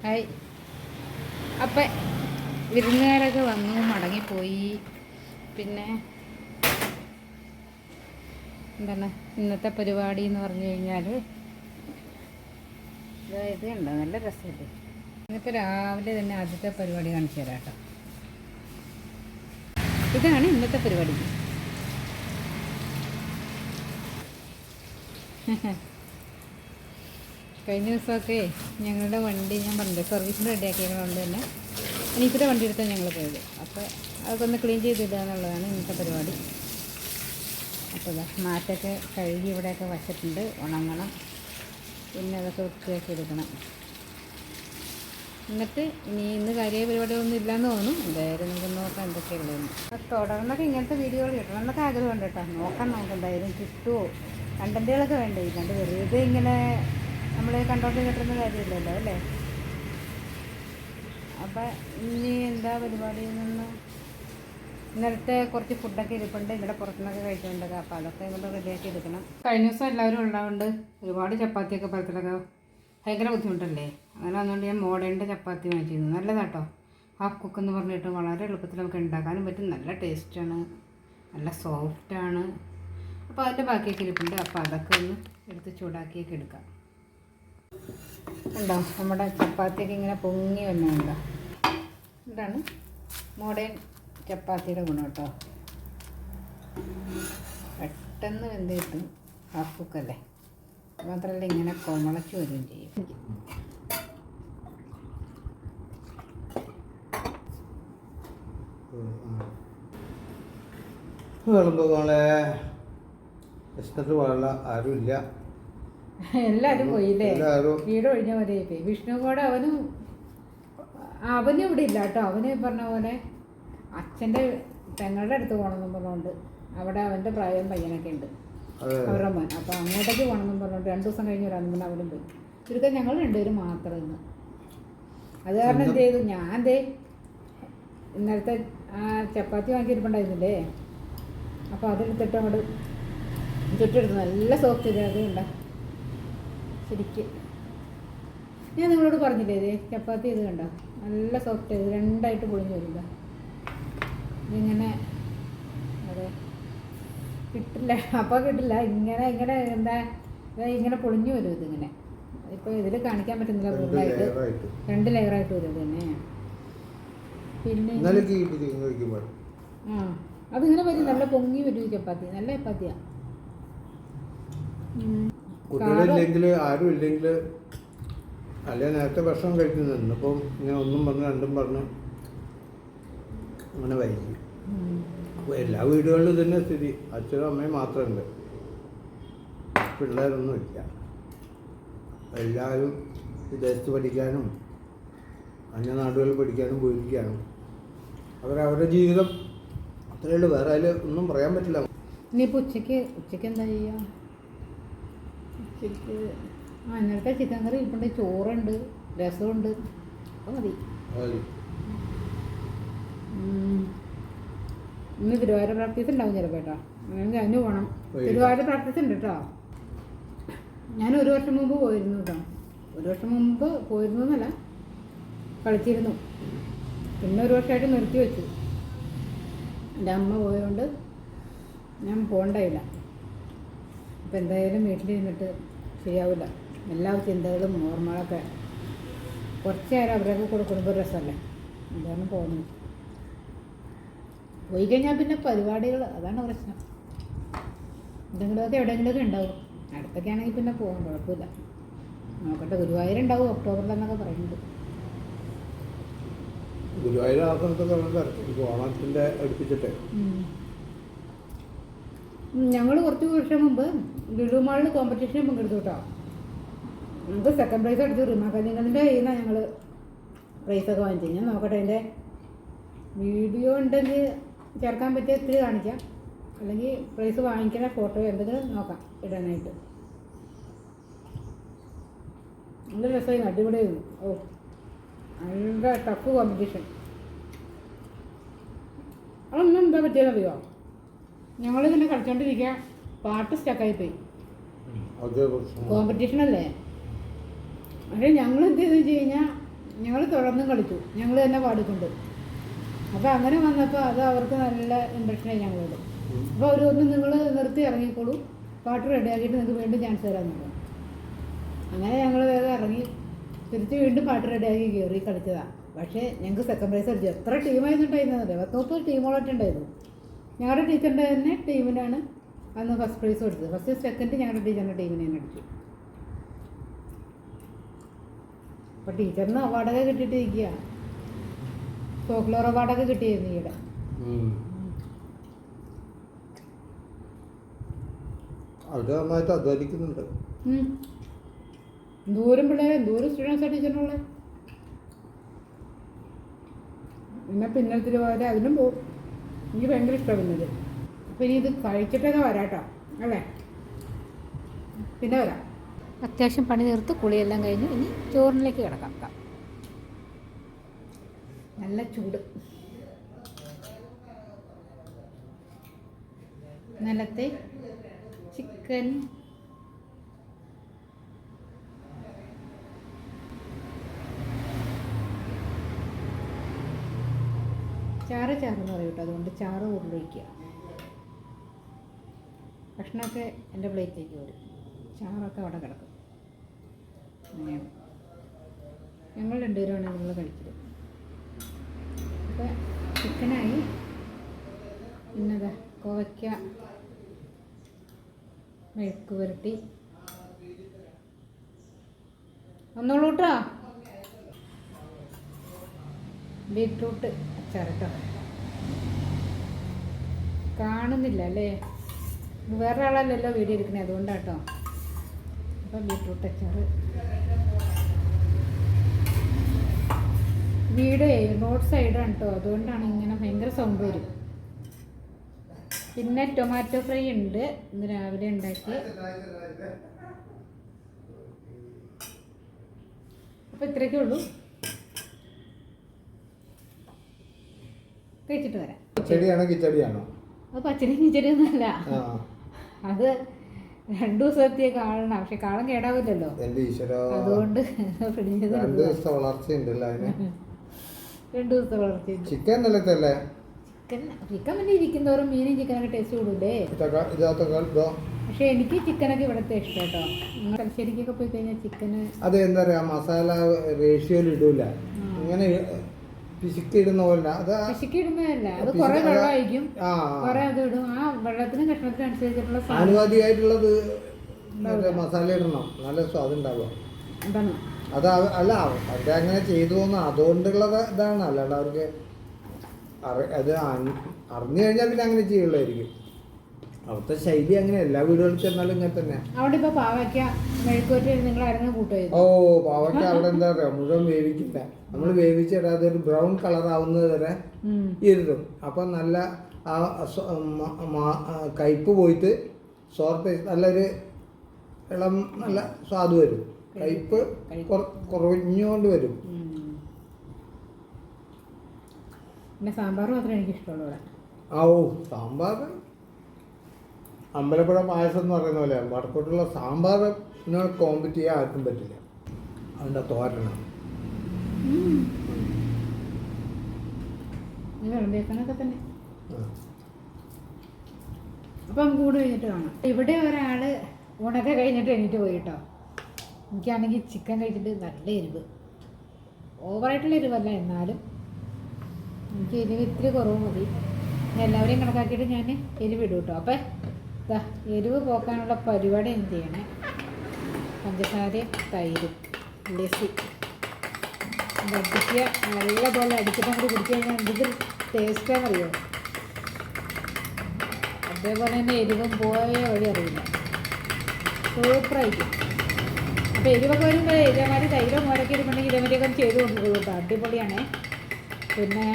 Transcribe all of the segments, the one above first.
Hi. അപ്പം വിരുന്നുകാരൊക്കെ വന്നു മടങ്ങിപ്പോയി. പിന്നെ എന്താണ് ഇന്നത്തെ പരിപാടി എന്ന് പറഞ്ഞു കഴിഞ്ഞാൽ ഇത് ഉണ്ടോ നല്ല രസമല്ലേ ഇന്നിപ്പോൾ രാവിലെ തന്നെ ആദ്യത്തെ പരിപാടി കാണിച്ചു തരാം കേട്ടോ. ഇതാണ് ഇന്നത്തെ പരിപാടി. കഴിഞ്ഞ ദിവസമൊക്കെ ഞങ്ങളുടെ വണ്ടി ഞാൻ പറഞ്ഞില്ലേ സർവീസിന് റെഡിയാക്കിയതുകൊണ്ട് തന്നെ എനിക്കിടെ വണ്ടി എടുത്താണ് ഞങ്ങൾ പോയത്. അപ്പോൾ അതൊക്കെ ഒന്ന് ക്ലീൻ ചെയ്തിടുക എന്നുള്ളതാണ് ഇന്നത്തെ പരിപാടി. അപ്പോൾ ഇതാ മാറ്റൊക്കെ കഴുകി ഇവിടെയൊക്കെ വച്ചിട്ടുണ്ട്. ഉണങ്ങണം. പിന്നെ അതൊക്കെ വൃത്തിയാക്കി എടുക്കണം. എന്നിട്ട് ഇനി ഇന്ന് കാര്യ പരിപാടികളൊന്നും ഇല്ലയെന്ന് തോന്നുന്നു. എന്തായാലും നമുക്ക് നോക്കാം എന്തൊക്കെയുള്ളതെന്ന് അപ്പോൾ തുടർന്നൊക്കെ ഇങ്ങനത്തെ വീഡിയോകൾ കിട്ടണം എന്നൊക്കെ ആഗ്രഹമുണ്ട് കേട്ടോ. നോക്കാം നമുക്ക് എന്തായാലും കിട്ടുമോ കണ്ടന്റുകളൊക്കെ വേണ്ടേ? കണ്ട് വെറുതെ ഇങ്ങനെ നമ്മൾ കണ്ടോണ്ട് കിട്ടുന്ന കാര്യമില്ലല്ലോ അല്ലേ? അപ്പം ഇനി എന്താ പരിപാടിയിൽ നിന്ന്? ഇന്നലത്തെ കുറച്ച് ഫുഡൊക്കെ ഇരിപ്പുണ്ട് ഇവിടെ പുറത്തുനിന്നൊക്കെ കഴിച്ചിട്ടുണ്ട് അപ്പോൾ അതൊക്കെ ഇങ്ങോട്ട് റെഡിയാക്കി എടുക്കണം. കഴിഞ്ഞ ദിവസം എല്ലാവരും ഉള്ളതുകൊണ്ട് ഒരുപാട് ചപ്പാത്തിയൊക്കെ പരത്തിലൊക്കെ ഭയങ്കര ബുദ്ധിമുട്ടല്ലേ? അങ്ങനെ വന്നുകൊണ്ട് ഞാൻ മോഡേണിന്റെ ചപ്പാത്തി വാങ്ങിച്ചിരുന്നു നല്ലതാട്ടോ. ഹാഫ് കുക്ക് എന്ന് പറഞ്ഞിട്ട് വളരെ എളുപ്പത്തിൽ നമുക്ക് ഉണ്ടാക്കാനും പറ്റും നല്ല ടേസ്റ്റാണ് നല്ല സോഫ്റ്റാണ്. അപ്പോൾ അതിന്റെ ബാക്കിയൊക്കെ ഇരിപ്പുണ്ട് അപ്പോൾ അതൊക്കെ ഒന്ന് എടുത്ത് ചൂടാക്കിയൊക്കെ എടുക്കാം. ഉണ്ടോ നമ്മുടെ ചപ്പാത്തിക്ക് ഇങ്ങനെ പൊങ്ങി വന്നുണ്ടോ ഇതാണ് മോഡേൺ ചപ്പാത്തിയുടെ ഗുണം കേട്ടോ. പെട്ടെന്ന് വെന്ത് കിട്ടും ഹാഫ് കുക്കല്ലേ മാത്രമല്ല ഇങ്ങനെ കൊമളച്ച് വരികയും ചെയ്യും. വിളമ്പുകളെ വിശന്നിട്ട് വളര ആരുമില്ല. എല്ലാവരും പോയി വീട് ഒഴിഞ്ഞ പോലെ പോയി വിഷ്ണു കൂടെ അവനും അവനും ഇവിടെ ഇല്ല കേട്ടോ. അവന് പറഞ്ഞ പോലെ അച്ഛന്റെ പെങ്ങളുടെ അടുത്ത് പോകണമെന്നും പറഞ്ഞുകൊണ്ട് അവിടെ അവന്റെ പ്രായം പയ്യനൊക്കെ ഉണ്ട്. അവരുടെ മോൻ. അപ്പോൾ അങ്ങോട്ടേക്ക് പോകണമെന്നും പറഞ്ഞുകൊണ്ട് രണ്ട് ദിവസം കഴിഞ്ഞ് വരാമെന്ന് പറഞ്ഞാൽ അവരും പോയി. ചുരുക്കം ഞങ്ങൾ രണ്ടുപേരും മാത്രം ഇന്ന്. അത് കാരണം എന്ത് ചെയ്തു? ഞാൻ ദേ ഇന്നലത്തെ ആ ചപ്പാത്തി വാങ്ങിയിരിപ്പുണ്ടായിരുന്നില്ലേ അപ്പോൾ അതെടുത്തിട്ട് അങ്ങോട്ട് ചുറ്റെടുത്ത് നല്ല സോഫ്റ്റ് ഇത് അത് ഉണ്ടാ ശരിക്ക്. ഞാൻ നിങ്ങളോട് പറഞ്ഞില്ലേ ഇത് ചപ്പാത്തി ഇത് കണ്ടോ? നല്ല സോഫ്റ്റ് ഇത് രണ്ടായിട്ട് പൊളിഞ്ഞു വരില്ല ഇതിങ്ങനെ അതെ. കിട്ടില്ല. അപ്പോൾ കിട്ടില്ല. ഇങ്ങനെ ഇങ്ങനെ എന്താ ഇങ്ങനെ പൊളിഞ്ഞു വരും ഇതിങ്ങനെ. ഇപ്പോൾ ഇതിൽ കാണിക്കാൻ പറ്റുന്നില്ല കൂടുതലായിട്ട് രണ്ട് ലെയറായിട്ട് വരും തന്നെ. പിന്നെ ആ. അതിങ്ങനെ വരും. നല്ല പൊങ്ങി വരും ചപ്പാത്തി. നല്ല ചപ്പാത്തിയാ. ഉം. കുട്ടികളില്ലെങ്കിൽ ആരും ഇല്ലെങ്കിൽ അല്ലെ നേരത്തെ ഭക്ഷണം കഴിക്കുന്നുണ്ട് ഇന്നിപ്പം ഇങ്ങനെ ഒന്നും പറഞ്ഞ് രണ്ടും പറഞ്ഞു അങ്ങനെ വൈകി. എല്ലാ വീടുകളിലും തന്നെ സ്ഥിതി. അച്ഛനും അമ്മയും മാത്രമുണ്ട്. പിള്ളേരൊന്നും ഇല്ല. എല്ലാവരും വിദേശത്ത് പഠിക്കാനും അന്യനാടുകളിൽ പഠിക്കാനും പോയിരിക്കാനും. അവരവരുടെ ജീവിതം അത്രയേ ഉള്ളൂ. വേറെ അതിൽ ഒന്നും പറയാൻ പറ്റില്ല. ഇനിയിപ്പോൾ ഉച്ചയ്ക്ക് ഉച്ചയ്ക്ക് എന്താ ചെയ്യുക ആ ഇന്നലത്തെ ചിക്കൻ കറി ഇപ്പുണ്ട് ചോറുണ്ട് രസമുണ്ട്. അപ്പോൾ മതി. ഉം. ഇന്ന് തിരുവാതിര പ്രാക്ടീസ് ഉണ്ടാവും ചിലപ്പോൾ കേട്ടോ. അല്ലെങ്കിൽ അതിന് പോകണം. തിരുവാതിര പ്രാക്ടീസ് ഉണ്ട് കേട്ടോ. ഞാൻ ഒരു വർഷം മുമ്പ് പോയിരുന്നു കേട്ടോ. ഒരു വർഷം മുമ്പ് പോയിരുന്നു എന്നല്ല കളിച്ചിരുന്നു. പിന്നെ ഒരു വർഷമായിട്ട് നിർത്തി വെച്ചു. എന്റെ അമ്മ പോയതുകൊണ്ട് ഞാൻ പോകണ്ടായില്ല. അപ്പം എന്തായാലും വീട്ടിലിരുന്നിട്ട് ശരിയാവില്ല എല്ലാ ചിന്തകളും ഓർമ്മകളൊക്കെ. കുറച്ച് നേരം അവരൊക്കെ കൂടെ കുടുംബ രസമല്ലേ? അതാണ് പോകുന്നത് പോയി കഴിഞ്ഞാൽ പിന്നെ പരിപാടികൾ അതാണ് പ്രശ്നം. എന്തെങ്കിലുമൊക്കെ എവിടെയെങ്കിലുമൊക്കെ ഉണ്ടാവും. അടുത്തൊക്കെ ആണെങ്കിൽ പിന്നെ പോകും കുഴപ്പമില്ല. നോക്കട്ടെ ഗുരുവായൂരുണ്ടാവും ഒക്ടോബറിലെന്നൊക്കെ പറയുന്നുണ്ട്. ഗുരുവായൂർ ആ സ്ഥലത്തൊക്കെ ഓണത്തിന്റെ അടുപ്പിച്ചിട്ട്. ഞങ്ങൾ കുറച്ച് വർഷം മുമ്പ് ലുലു മാളിൽ കോമ്പറ്റീഷന് പങ്കെടുത്തു കേട്ടോ നമുക്ക് സെക്കൻഡ് പ്രൈസ് അടിച്ചു റിമ കല്യാണത്തിന്റെ കയ്യിൽ ഞങ്ങൾ പ്രൈസൊക്കെ വാങ്ങിച്ചത്. ഞാൻ നോക്കട്ടെ എന്റെ വീഡിയോ ഉണ്ടെങ്കിൽ ചേർക്കാൻ പറ്റിയ ഇത്തിരി കാണിക്കാം. അല്ലെങ്കിൽ പ്രൈസ് വാങ്ങിക്കുന്ന ഫോട്ടോ എന്തെങ്കിലും നോക്കാം ഇടാനായിട്ട്. നല്ല രസമായിരുന്നു അടിപൊളിയായിരുന്നു. ഓ നല്ല ടഫ് കോമ്പറ്റീഷൻ അതൊന്നും എന്താ പറ്റിയതെന്നറിയോ ഞങ്ങൾ തന്നെ കളിച്ചോണ്ടിരിക്കുക പാട്ട് സ്റ്റക്കായി പോയി. കോമ്പറ്റീഷൻ അല്ലേ? പക്ഷേ ഞങ്ങൾ എന്ത് ചെയ്തെന്ന് വെച്ച് കഴിഞ്ഞാൽ ഞങ്ങൾ തുടർന്നും കളിച്ചു. ഞങ്ങൾ തന്നെ പാടിക്കൊണ്ട്. അപ്പോൾ അങ്ങനെ വന്നപ്പോൾ അത് അവർക്ക് നല്ല ഇമ്പ്രഷനായി ഞങ്ങളോട്. അപ്പോൾ അവർ ഒന്ന് നിങ്ങൾ നിർത്തി ഇറങ്ങിക്കോളൂ. പാട്ട് റെഡിയാക്കിയിട്ട് നിങ്ങൾക്ക് വീണ്ടും ചാൻസ് തരാമെന്ന് പറഞ്ഞു. അങ്ങനെ ഞങ്ങൾ വേഗം ഇറങ്ങി. തിരിച്ച് വീണ്ടും പാട്ട് റെഡിയാക്കി കയറി കളിച്ചതാണ് പക്ഷേ ഞങ്ങൾക്ക് സെക്കൻഡ് പ്രൈസ് അടിച്ചു. എത്ര ടീമായിരുന്നുണ്ടായിരുന്നത് പത്ത് മുപ്പത് ടീമുകളൊക്കെ ഉണ്ടായിരുന്നു ഞങ്ങളുടെ ടീച്ചറിന്റെ തന്നെ ടീമിനാണ് അന്ന് ഫസ്റ്റ് പ്രൈസ് കൊടുത്തത്. ഫസ്റ്റ് സെക്കൻഡ് ഞങ്ങളുടെ ടീച്ചറിന്റെ ടീമിനെ തന്നെ അടിച്ചു. അപ്പോൾ ടീച്ചറിന് അവാർഡൊക്കെ കിട്ടിയിട്ടിരിക്കുക ഫോക്ലോർ അവാർഡൊക്കെ കിട്ടിയിരുന്നു ഈയിടെ. നന്നായിട്ട് അധ്വാനിക്കുന്നുണ്ട്. ദൂരം പിള്ളേരെ ദൂരം സ്റ്റുഡൻസാണ് ടീച്ചറിനുള്ളത് പിന്നെ പിന്നത്തിൽ പോലെ അതിനും പോവും. എനിക്ക് ഭയങ്കര ഇഷ്ടമാണ് പിന്നെ അപ്പം ഇനി ഇത് കഴിച്ചിട്ടൊക്കെ വരാട്ടോ അല്ലേ? പിന്നെ വരാം. അത്യാവശ്യം പണി തീർത്ത് കുളിയെല്ലാം കഴിഞ്ഞ് ഇനി ചോറിനിലേക്ക് കിടക്കാം. നല്ല ചൂട്. നിലത്തെ ചിക്കൻ ചാറ് ചാറെന്ന് പറയും കേട്ടോ അതുകൊണ്ട് ചാറ് ഉരുളൊഴിക്കുക ഭക്ഷണമൊക്കെ എന്റെ പ്ലേറ്റിലേക്ക് വരും. ചാറൊക്കെ അവിടെ കിടക്കും. അങ്ങനെയാണ് ഞങ്ങൾ രണ്ടുപേരുമാണ് നിങ്ങൾ കഴിച്ചത് അപ്പോൾ ചിക്കനായി പിന്നതാ കോവയ്ക്ക മെഴുക്ക് പുരട്ടി ഒന്നോളൂ കേട്ടോ. ബീട്രൂട്ട് ചേർക്കണം കാണുന്നില്ല അല്ലേ വേറെ ആളല്ലല്ലോ വീഡിയോ എടുക്കണേ അതുകൊണ്ടാട്ടോ. അപ്പോൾ അപ്പം ബീട്രൂട്ട് അച്ചാർ വീട് റോഡ് സൈഡാണ് കേട്ടോ അതുകൊണ്ടാണ് ഇങ്ങനെ ഭയങ്കര സൗണ്ട് വരും. പിന്നെ ടൊമാറ്റോ ഫ്രൈ ഉണ്ട് ഇന്ന് രാവിലെ ഉണ്ടാക്കി. അപ്പോൾ ഇത്രയൊക്കെ ഉള്ളൂ. കഴിച്ചിട്ട് വരാം. കിച്ചടിയാണോ കിച്ചടിയാണോ? അത് പച്ചടി കിച്ചടി ഒന്നുമല്ല അത് രണ്ടു ദിവസത്തെ കാളണം പക്ഷെ കാളം കേടാവില്ലല്ലോ. അതുകൊണ്ട് ഫ്രിഡ്ജിൽ രണ്ട് ദിവസത്തെ വളർച്ചയുണ്ടല്ലോ അതിന്? രണ്ടു ദിവസത്തെ വളർച്ച ചിക്കൻ നിലത്തല്ലേ ചിക്കൻ ചിക്കൻ പിന്നെ ഇരിക്കുന്നവരും മീനും ചിക്കനൊക്കെ ടേസ്റ്റ് കൂടൂലേ പക്ഷെ എനിക്ക് ചിക്കനൊക്കെ ഇവിടുത്തെ ഇഷ്ടം കേട്ടോ. തലശ്ശേരിക്കൊക്കെ പോയി കഴിഞ്ഞാൽ ചിക്കന് അത് എന്താ പറയാ മസാല റേഷ്യോയിൽ ഇടൂല. ഇങ്ങനെ പിശുക്കിടുന്ന പോലെ അത് ആ- പിശുക്കി ഇടുന്നതല്ല അത് പിശുക്കി- കുറെ അത് വെള്ളമായിരിക്കും. ആ. കുറെ അത് ഇടും. ആ വെള്ളത്തിന് കഷ്ണത്തിന് അനുസരിച്ചിട്ടുള്ള ആനുപാതികമായിട്ടുള്ളത് മറ്റേ മസാല ഇടണം. നല്ല സ്വാദ് ഉണ്ടാവുക എന്താണ് അത് അല്ല അവരുടെ അങ്ങനെ ചെയ്തു തോന്നുന്നു അതുകൊണ്ടുള്ളത് ഇതാണ്. അല്ലാണ്ട് അവർക്ക് അത് അറിഞ്ഞു കഴിഞ്ഞാൽ പിന്നെ അങ്ങനെ ചെയ്യുള്ളായിരിക്കും അവിടുത്തെ ശൈലി അങ്ങനെ എല്ലാ വീടുകളിൽ ചെന്നാലും ഇങ്ങനെ തന്നെ. അവിടെ ഇപ്പൊ പാവയ്ക്ക മെഴുക്കുവറ്റി നിങ്ങൾ അരങ്ങ് കൂട്ടുമായിരുന്നു ഓ പാവയ്ക്ക അവിടെ എന്താ പറയാ മുഴുവൻ വേവിക്കില്ല നമ്മൾ വേവിച്ചിടാതെ ഒരു ബ്രൗൺ കളർ ആവുന്നത് വരെ ഇരുതും അപ്പൊ നല്ല ആ കയ്പ്പ് പോയിട്ട് സോർട്ട് നല്ലൊരു ഇളം നല്ല സ്വാദ് വരും. കയ്പ്പ് കുറ- കുറഞ്ഞുകൊണ്ട് വരും. പിന്നെ സാമ്പാർ മാത്രമേ എനിക്ക് ഇഷ്ടമുള്ളൂ ഓ സാമ്പാർ അമ്പലപ്പുഴ പായസം എന്ന് പറയുന്ന പോലെ വടക്കോട്ടുള്ള സാമ്പാറിനോട് കോമ്പറ്റ് ചെയ്യാൻ ആർക്കും പറ്റില്ല. അതിന്റെ തോരണം. അപ്പം കൂട് കഴിഞ്ഞിട്ട് കാണാം. ഇവിടെ ഒരാൾ ഉണക്ക കഴിഞ്ഞിട്ട് എണീറ്റ് പോയി കേട്ടോ എനിക്കാണെങ്കിൽ ചിക്കൻ കഴിച്ചിട്ട് നല്ല എരിവ്. ഓവറായിട്ടുള്ള എരിവല്ല എന്നാലും. എനിക്ക് എരിവ് ഇത്തിരി കുറവ് മതി. എല്ലാവരെയും കണക്കാക്കിയിട്ട് ഞാൻ എരിവിടും കേട്ടോ. അപ്പം. എരിവ് പോക്കാനുള്ള പരിപാടി എന്ത് ചെയ്യണേ? പഞ്ചസാരയും തൈരും ലസ്സി. വർദ്ധിക്കുക നല്ലപോലെ അടിച്ചിട്ട് അങ്ങോട്ട് കുടിച്ചു കഴിഞ്ഞാൽ എന്ത് ടേസ്റ്റാണെന്നറിയോ അതേപോലെ തന്നെ എരിവും പോയ വഴി അറിയില്ല. സൂപ്പറായിരിക്കും അപ്പോൾ എരിവൊക്കെ വരുമ്പോൾ ഇതേമാതിരി തൈരോ മോരൊക്കെ ഇരുന്നുണ്ടെങ്കിൽ ഇതേമാതിരിയൊക്കെ ചെയ്ത് കൊണ്ടുപോകും അടിപൊളിയാണേ. പിന്നെ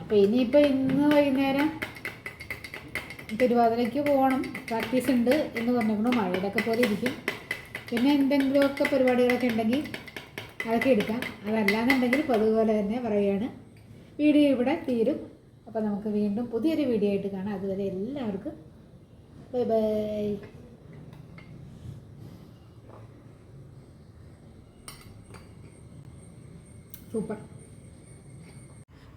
അപ്പോൾ ഇനിയിപ്പോൾ ഇന്ന് വൈകുന്നേരം തിരുവാതിരയ്ക്ക് പോകണം പ്രാക്ടീസ് ഉണ്ട് എന്ന് പറഞ്ഞിരുന്നു മഴയുടെയൊക്കെ പോലെ ഇരിക്കും. പിന്നെ എന്തെങ്കിലുമൊക്കെ പരിപാടികളൊക്കെ ഉണ്ടെങ്കിൽ അതൊക്കെ എടുക്കാം. അതല്ലാന്നുണ്ടെങ്കിൽ പതുപോലെ തന്നെ പറയുകയാണ്. വീഡിയോ ഇവിടെ തീരും. അപ്പോൾ നമുക്ക് വീണ്ടും പുതിയൊരു വീഡിയോ ആയിട്ട് കാണാം. അതുവരെ എല്ലാവർക്കും ബൈ ബൈ. സൂപ്പർ.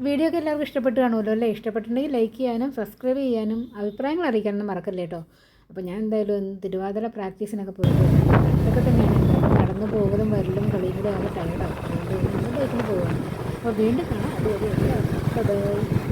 വീഡിയോ ഒക്കെ എല്ലാവർക്കും ഇഷ്ടപ്പെട്ട് കാണുമല്ലോ അല്ലേ? ഇഷ്ടപ്പെട്ടിട്ടുണ്ടെങ്കിൽ ലൈക്ക് ചെയ്യാനും സബ്സ്ക്രൈബ് ചെയ്യാനും അഭിപ്രായങ്ങൾ അറിയിക്കാനും മറക്കല്ലേ കേട്ടോ? അപ്പോൾ ഞാൻ എന്തായാലും തിരുവാതിര പ്രാക്ടീസിനൊക്കെ പോയിട്ട് അതൊക്കെ തന്നെയാണ്. നടന്നു പോകലും വരലും കളിയും കൂടെ ആകെ ടയർഡാവും അതുകൊണ്ട് ബൈക്കിന് പോവുകയാണ് അപ്പോൾ വീണ്ടും കാണാം. അതുവരെ എല്ലാവർക്കും.